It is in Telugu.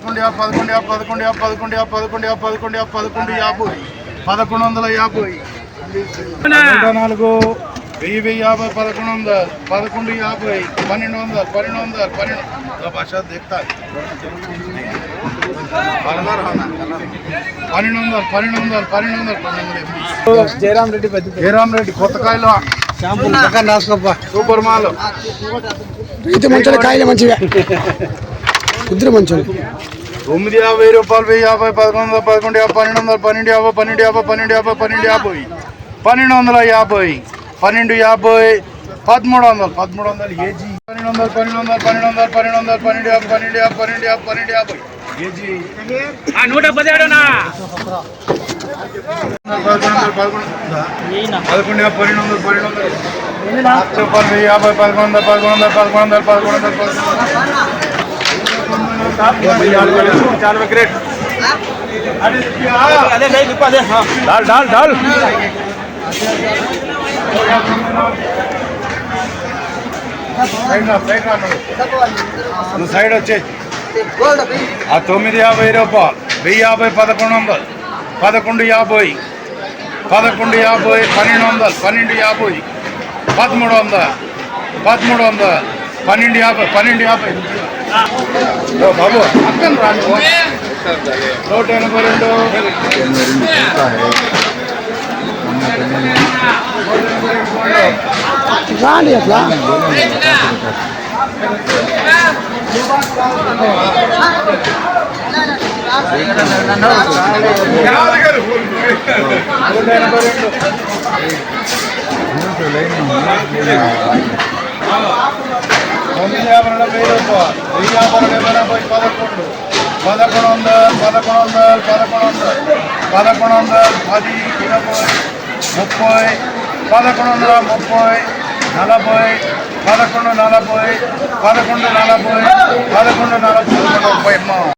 పదకొండు యాభై పదకొండు యాభై పదకొండు యాభై పదకొండు యాభై పదకొండు యాభై పదకొండు యాభై పదకొండు యాభై పదకొండు వందల యాభై. నాలుగు వెయ్యి యాభై పదకొండు వందలు పదకొండు యాభై పన్నెండు వందలు పన్నెండు వందలు పన్నెండు భాష దిక్తా. పన్నెండు వందలు పన్నెండు వందలు పన్నెండు వందలు పన్నెండు వందలు జయరాం రెడ్డి పెద్ద జయరామ్ రెడ్డి కొత్త కాయలు షాంపూలు పక్కన రాసుకోప్ప సూపర్ మాల్. రైతు మంచి కాయలు మంచివే. కుదిరి మంచి. తొమ్మిది యాభై రూపాయలు వెయ్యి యాభై పదకొండు వందల పదకొండు యాభై పన్నెండు వందలు పన్నెండు యాభై పన్నెండు యాభై పన్నెండు యాభై పన్నెండు యాభై. పన్నెండు వందల యాభై పన్నెండు యాభై పదమూడు వందలు. పదమూడు వందలు ఏజీ. పన్నెండు వందలు పన్నెండు వందలు పన్నెండు వందలు పన్నెండు వందలు పన్నెండు యాభై పన్నెండు యాభై పన్నెండు యాభై పన్నెండు యాభై. ఏజీ. నూట పదిహేడునా పదకొండు వందలు యాభై పన్నెండు వందలు పన్నెండు వందలు. యాభై పదకొండు వందలు పదకొండు వందలు పదకొండు వందలు పదకొండు వందలు పదకొండు చాలా డాల్ డాల్ డాల్ సైడ్ వచ్చేసి వచ్చే ఆ తొమ్మిది యాభై రూపాయలు. వెయ్యి యాభై పదకొండు వందలు. పదకొండు యాభై. పదకొండు యాభై పన్నెండు వందలు. పన్నెండు యాభై. పదమూడు వందలు. పదమూడు వందలు. పన్నెండు యాభై. పన్నెండు యాభై. బాబు అక్కన రా నువ్వు. నూట ఎనభై రెండు రాండి అట్లా నూట ఎనభై రెండు తొమ్మిది యాభై రెండు వెయ్యి రూపాయలు వెయ్యి యాభై రెండు ఎనభై పదకొండు పదకొండు వందలు పదకొండు వందలు పదకొండు వందలు పదకొండు వందలు పది ఇరవై ముప్పై పదకొండు వందల ముప్పై నలభై పదకొండు నలభై పదకొండు నలభై పదకొండు నలభై ముప్పై అమ్మ